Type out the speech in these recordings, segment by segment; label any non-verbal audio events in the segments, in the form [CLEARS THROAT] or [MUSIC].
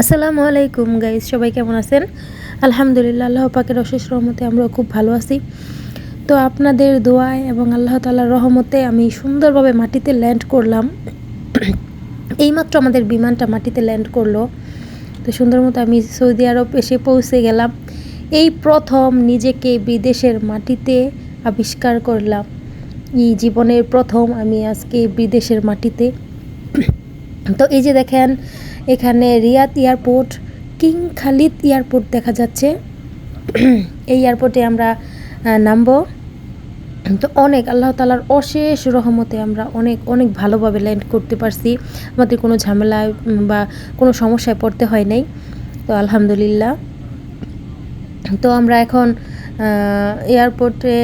আসসালামু আলাইকুম গাইজ সবাই কেমন আছেন? আলহামদুলিল্লাহ, আল্লাহ পাকের অশেষ রহমতে আমরা খুব ভালো আছি। তো আপনাদের দোয়ায় এবং আল্লাহ তালার রহমতে আমি সুন্দরভাবে মাটিতে ল্যান্ড করলাম। এইমাত্র আমাদের বিমানটা মাটিতে ল্যান্ড করল। তো সুন্দর মতো আমি সৌদি আরব এসে পৌঁছে গেলাম। এই প্রথম নিজেকে বিদেশের মাটিতে আবিষ্কার করলাম। এই জীবনের প্রথম আমি আজকে বিদেশের মাটিতে। তো এই যে দেখেন, এখানে Riyadh airport, King Khalid airport দেখা যাচ্ছে। এই এয়ারপোর্টে আমরা নামবো। তো অনেক, আল্লাহ তালার অশেষ রহমতে আমরা অনেক অনেক ভালোভাবে ল্যান্ড করতে পারছি। আমাদের কোনো ঝামেলায় বা কোনো সমস্যায় পড়তে হয় নাই। তো আলহামদুলিল্লাহ। তো আমরা এখন এয়ারপোর্টে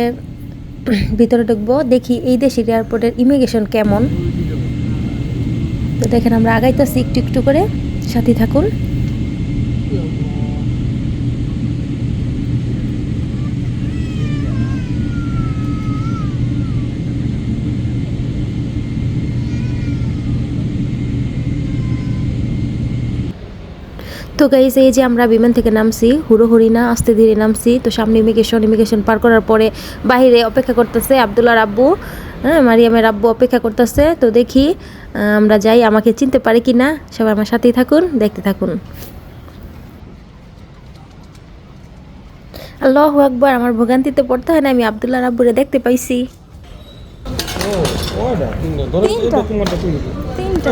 ভিতরে ঢুকবো, দেখি এই দেশের এয়ারপোর্টের ইমিগ্রেশন কেমন। তো দেখেন, আমরা আগাইতেছি একটু একটু করে, সাথে থাকুন। তো গাইজ এই যে আমরা বিমান থেকে নামছি হুড়োহুড়ি না আস্তে ধীরে নামছি। তো সামনে ইমিগ্রেশন ইমিগ্রেশন পার করার পরে বাইরে অপেক্ষা করতেছে আবদুল্লার আব্বু হ্যাঁ মারিয়ামের আব্বু অপেক্ষা করতেছে। তো দেখি আমরা যাই আমাকে চিনতে পারে কি না সবাই আমার সাথেই থাকুন দেখতে থাকুন। আল্লাহ একবার আমার ভোগান্তিতে পড়তে হয় না আমি আবদুল্লার আব্বুরে দেখতে পাইছি। তিনটা। তিনটা।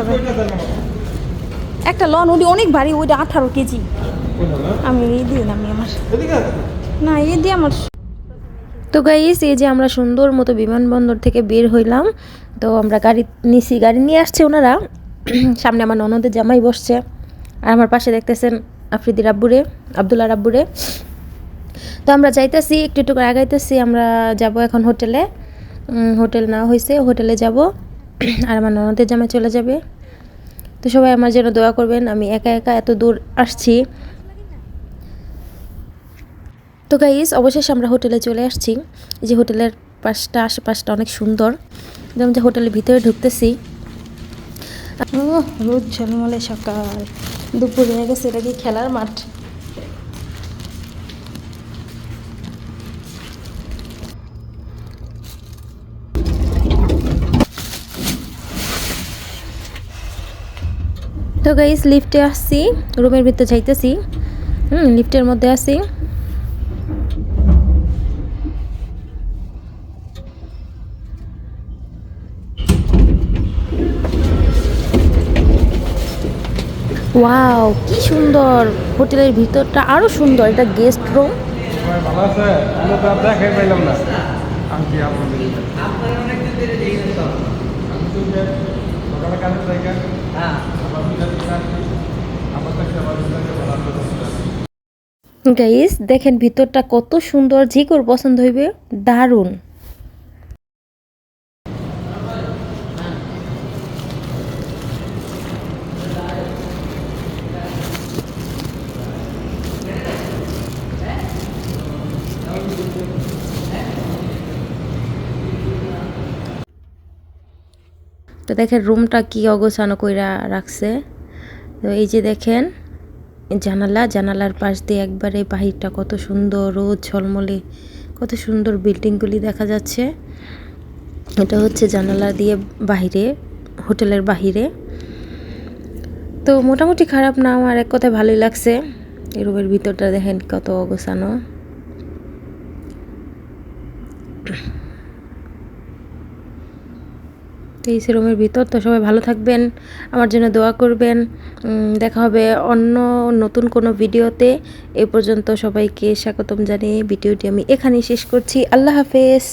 একটা লন, ওটি অনেক ভারী, ওইটা আঠারো কেজি। আমি এই দিয়ে নামি আমার। না, এই দিয়ে আমার তো গাইস এই যে আমরা সুন্দর মতো বিমানবন্দর থেকে বের হইলাম, তো আমরা গাড়ি নিছি, গাড়ি নিয়ে আসছে ওনারা। [CLEARS THROAT] সামনে আমার ননদের জামাই বসছে, আর আমার পাশে দেখতেছেন আফ্রিদি রাব্বুরে আবদুল্লা রাব্বুরে তো আমরা যাইতেছি, একটু একটু আগাইতেছি, আমরা যাব এখন হোটেলে। হোটেল না হয়েছে হোটেলে যাব। [CLEARS THROAT] আর আমার ননদের জামাই চলে যাবে। তো সবাই আমার জন্য দোয়া করবেন, আমি একা একা এত দূর আসছি। তো গাইস অবশেষে আমরা হোটেলে চলে আসছি। যে হোটেলের পাশটা, আশেপাশটা অনেক সুন্দর। যেমন যে হোটেলের ভিতরে ঢুকতেছি। রোদ ঝলমলে সকাল। দুপুরে গেছে, এটা কি খেলার মাঠ? তো গাইস লিফটে আসছি রুমের ভিতরে যাইতেছি। হুম লিফটের মধ্যে আছি ওয়াও কি সুন্দর। হোটেলের ভিতরটা আরও সুন্দর এটা গেস্ট রুম সবাই ভালো আছে আমরা তো আর দেখাই পাইলাম না আমি কি আপনাদের আমি তো যে সকালে কাজের জায়গা আবার বিকালে কাজ আবার তো সেবা দিতে ভালো লাগবে গাইস দেখেন ভিতরটা কত সুন্দর, যে করে পছন্দ হইবে, দারুণ। তো দেখেন রুমটা কি অগোছানো কইরা রাখছে। তো এই যে দেখেন জানালা, জানালার পাশ দিয়ে একবারে বাহিরটা কত সুন্দর, রোদ ঝলমলে। কত সুন্দর বিল্ডিংগুলি দেখা যাচ্ছে। এটা হচ্ছে জানালা দিয়ে বাহিরে, হোটেলের বাহিরে। তো মোটামুটি খারাপ না, আমার এক কথায় ভালোই লাগছে। রুমের ভিতরটা দেখেন কত অগোছানো। তো এই রুমের ভিতর। তো সবাই ভালো থাকবেন, আমার জন্য দোয়া করবেন। দেখা হবে অন্য নতুন কোনো ভিডিওতে। এ পর্যন্ত সবাইকে স্বাগতম জানিয়ে ভিডিওটি আমি এখানেই শেষ করছি। আল্লাহ হাফেজ।